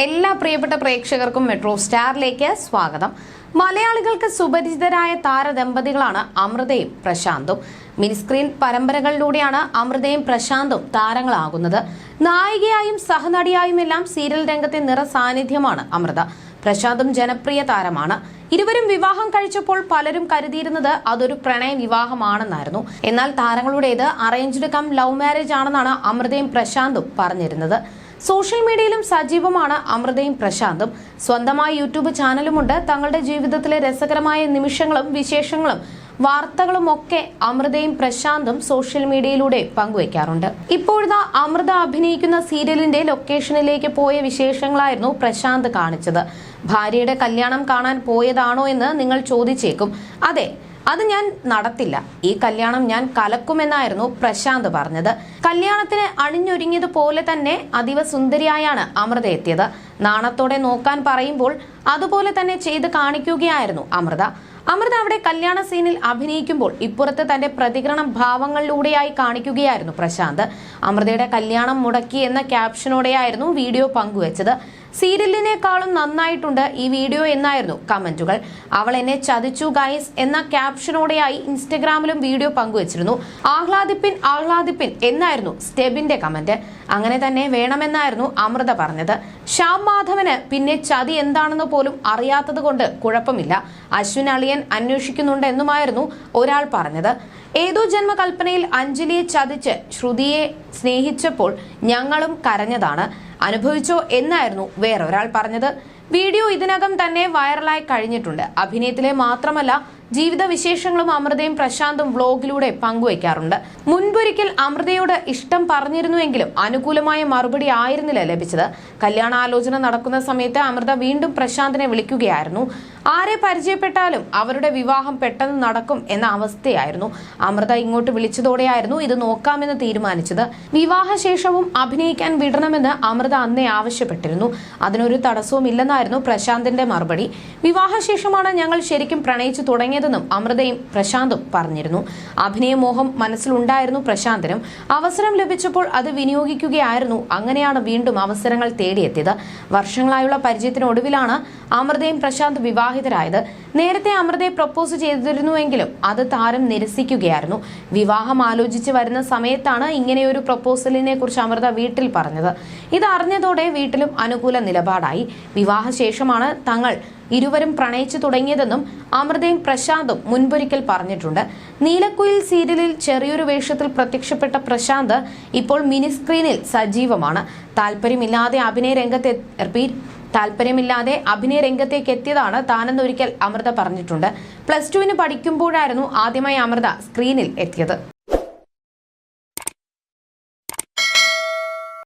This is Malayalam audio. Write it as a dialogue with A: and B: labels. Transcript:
A: എല്ലാ പ്രിയപ്പെട്ട പ്രേക്ഷകർക്കും മെട്രോ സ്റ്റാറിലേക്ക് സ്വാഗതം. മലയാളികൾക്ക് സുപരിചിതരായ താരദമ്പതികളാണ് അമൃതയും പ്രശാന്തും. മിനിസ്ക്രീൻ പരമ്പരകളിലൂടെയാണ് അമൃതയും പ്രശാന്തും താരങ്ങളാകുന്നത്. നായികയായും സഹനടിയായും എല്ലാം സീരിയൽ രംഗത്തെ നിറ സാന്നിധ്യമാണ് അമൃത. പ്രശാന്തും ജനപ്രിയ താരമാണ്. ഇരുവരും വിവാഹം കഴിച്ചപ്പോൾ പലരും കരുതിയിരുന്നത് അതൊരു പ്രണയ വിവാഹമാണെന്നായിരുന്നു. എന്നാൽ താരങ്ങളുടേത് അറേഞ്ച്ഡ് കം ലവ് മാരേജ് ആണെന്നാണ് അമൃതയും പ്രശാന്തും പറഞ്ഞിരുന്നത്. സോഷ്യൽ മീഡിയയിലും സജീവമാണ് അമൃതയും പ്രശാന്തും. സ്വന്തമായി യൂട്യൂബ് ചാനലുമുണ്ട്. തങ്ങളുടെ ജീവിതത്തിലെ രസകരമായ നിമിഷങ്ങളും വിശേഷങ്ങളും വാർത്തകളും ഒക്കെ അമൃതയും പ്രശാന്തും സോഷ്യൽ മീഡിയയിലൂടെ പങ്കുവയ്ക്കാറുണ്ട്. ഇപ്പോഴത്തെ അമൃത അഭിനയിക്കുന്ന സീരിയലിന്റെ ലൊക്കേഷനിലേക്ക് പോയ വിശേഷങ്ങളായിരുന്നു പ്രശാന്ത് കാണിച്ചത്. ഭാര്യയുടെ കല്യാണം കാണാൻ പോയതാണോ എന്ന് നിങ്ങൾ ചോദിച്ചേക്കും. അതെ അത് ഞാൻ നടത്തില്ല. ഈ കല്യാണം ഞാൻ കലക്കുമെന്നായിരുന്നു പ്രശാന്ത് പറഞ്ഞത്. കല്യാണത്തിന് അണിഞ്ഞൊരുങ്ങിയതുപോലെ തന്നെ അതീവ സുന്ദരിയായാണ് അമൃത എത്തിയത്. നാണത്തോടെ നോക്കാൻ പറയുമ്പോൾ അതുപോലെ തന്നെ ചെയ്ത് കാണിക്കുകയായിരുന്നു അമൃത. അമൃത അവിടെ കല്യാണ സീനിൽ അഭിനയിക്കുമ്പോൾ ഇപ്പുറത്ത് തന്റെ പ്രതികരണം ഭാവങ്ങളിലൂടെയായി കാണിക്കുകയായിരുന്നു പ്രശാന്ത്. അമൃതയുടെ കല്യാണം മുടക്കി എന്ന ക്യാപ്ഷനോടെയായിരുന്നു വീഡിയോ പങ്കുവച്ചത്. സീരിയലിനേക്കാളും നന്നായിട്ടുണ്ട് ഈ വീഡിയോ എന്നായിരുന്നു കമന്റുകൾ. അവൾ എന്നെ ചതിച്ചു ഗൈസ് എന്ന ക്യാപ്ഷനോടെയായി ഇൻസ്റ്റഗ്രാമിലും വീഡിയോ പങ്കുവച്ചിരുന്നു. ആഹ്ലാദിപ്പിൻ ആഹ്ലാദിപ്പിൻ എന്നായിരുന്നു സ്റ്റെബിന്റെ കമന്റ്. അങ്ങനെ തന്നെ വേണമെന്നായിരുന്നു അമൃത പറഞ്ഞത്. ശ്യാം മാധവന് പിന്നെ ചതി എന്താണെന്ന് പോലും അറിയാത്തത് കൊണ്ട് കുഴപ്പമില്ല. അശ്വിൻ അളിയൻ അന്വേഷിക്കുന്നുണ്ട് എന്നുമായിരുന്നു ഒരാൾ പറഞ്ഞത്. ഏതോ ജന്മകൽപ്പനയിൽ അഞ്ജലിയെ ചതിച്ച് ശ്രുതിയെ സ്നേഹിച്ചപ്പോൾ ഞങ്ങളും കരഞ്ഞതാണ്. അനുഭവിച്ചോ എന്നായിരുന്നു വേറൊരാൾ പറഞ്ഞത്. വീഡിയോ ഇതിനകം തന്നെ വൈറലായി കഴിഞ്ഞിട്ടുണ്ട്. അഭിനയത്തിലെ മാത്രമല്ല ജീവിത വിശേഷങ്ങളും അമൃതയും പ്രശാന്തും വ്ലോഗിലൂടെ പങ്കുവയ്ക്കാറുണ്ട്. മുൻപൊരിക്കൽ അമൃതയോട് ഇഷ്ടം പറഞ്ഞിരുന്നുവെങ്കിലും അനുകൂലമായ മറുപടി ആയിരുന്നില്ല ലഭിച്ചത്. കല്യാണാലോചന നടക്കുന്ന സമയത്ത് അമൃത വീണ്ടും പ്രശാന്തിനെ വിളിക്കുകയായിരുന്നു. ആരെ പരിചയപ്പെട്ടാലും അവരുടെ വിവാഹം പെട്ടെന്ന് നടക്കും എന്ന അവസ്ഥയായിരുന്നു. അമൃത ഇങ്ങോട്ട് വിളിച്ചതോടെയായിരുന്നു ഇത് നോക്കാമെന്ന് തീരുമാനിച്ചത്. വിവാഹശേഷവും അഭിനയിക്കാൻ വിടണമെന്ന് അമൃത അന്നേ ആവശ്യപ്പെട്ടിരുന്നു. അതിനൊരു തടസ്സവും ഇല്ലെന്നായിരുന്നു പ്രശാന്തിന്റെ മറുപടി. വിവാഹശേഷമാണ് ഞങ്ങൾ ശരിക്കും പ്രണയിച്ചു തുടങ്ങിയതെന്നും അമൃതയും പ്രശാന്തും പറഞ്ഞിരുന്നു. അഭിനയമോഹം മനസ്സിലുണ്ടായിരുന്നു പ്രശാന്തനും. അവസരം ലഭിച്ചപ്പോൾ അത് വിനിയോഗിക്കുകയായിരുന്നു. അങ്ങനെയാണ് വീണ്ടും അവസരങ്ങൾ തേടിയെത്തിയത്. വർഷങ്ങളായുള്ള പരിചയത്തിനൊടുവിലാണ് അമൃതയും പ്രശാന്ത് വിവാഹിതരായത് നേരത്തെ അമൃതയെ പ്രപ്പോസ് ചെയ്തിരുന്നുവെങ്കിലും അത് താരം നിരസിക്കുകയായിരുന്നു. വിവാഹം ആലോചിച്ച് വരുന്ന സമയത്താണ് ഇങ്ങനെയൊരു പ്രപ്പോസലിനെ കുറിച്ച് അമൃത വീട്ടിൽ പറഞ്ഞത്. ഇത് അറിഞ്ഞതോടെ വീട്ടിലും അനുകൂല നിലപാടായി. വിവാഹശേഷമാണ് തങ്ങൾ ഇരുവരും പ്രണയിച്ചു തുടങ്ങിയതെന്നും അമൃതയും പ്രശാന്തും മുൻപൊരിക്കൽ പറഞ്ഞിട്ടുണ്ട്. നീലക്കുയിൽ സീരിയലിൽ ചെറിയൊരു വേഷത്തിൽ പ്രത്യക്ഷപ്പെട്ട പ്രശാന്ത് ഇപ്പോൾ മിനിസ്ക്രീനിൽ സജീവമാണ്. താല്പര്യമില്ലാതെ അഭിനയ രംഗത്തെ താല്പര്യമില്ലാതെ അഭിനയ രംഗത്തേക്ക് എത്തിയതാണ് താനെന്നൊരിക്കൽ അമൃത പറഞ്ഞിട്ടുണ്ട്. പ്ലസ് ടുവിന് പഠിക്കുമ്പോഴായിരുന്നു ആദ്യമായി അമൃത സ്ക്രീനിൽ എത്തിയത്.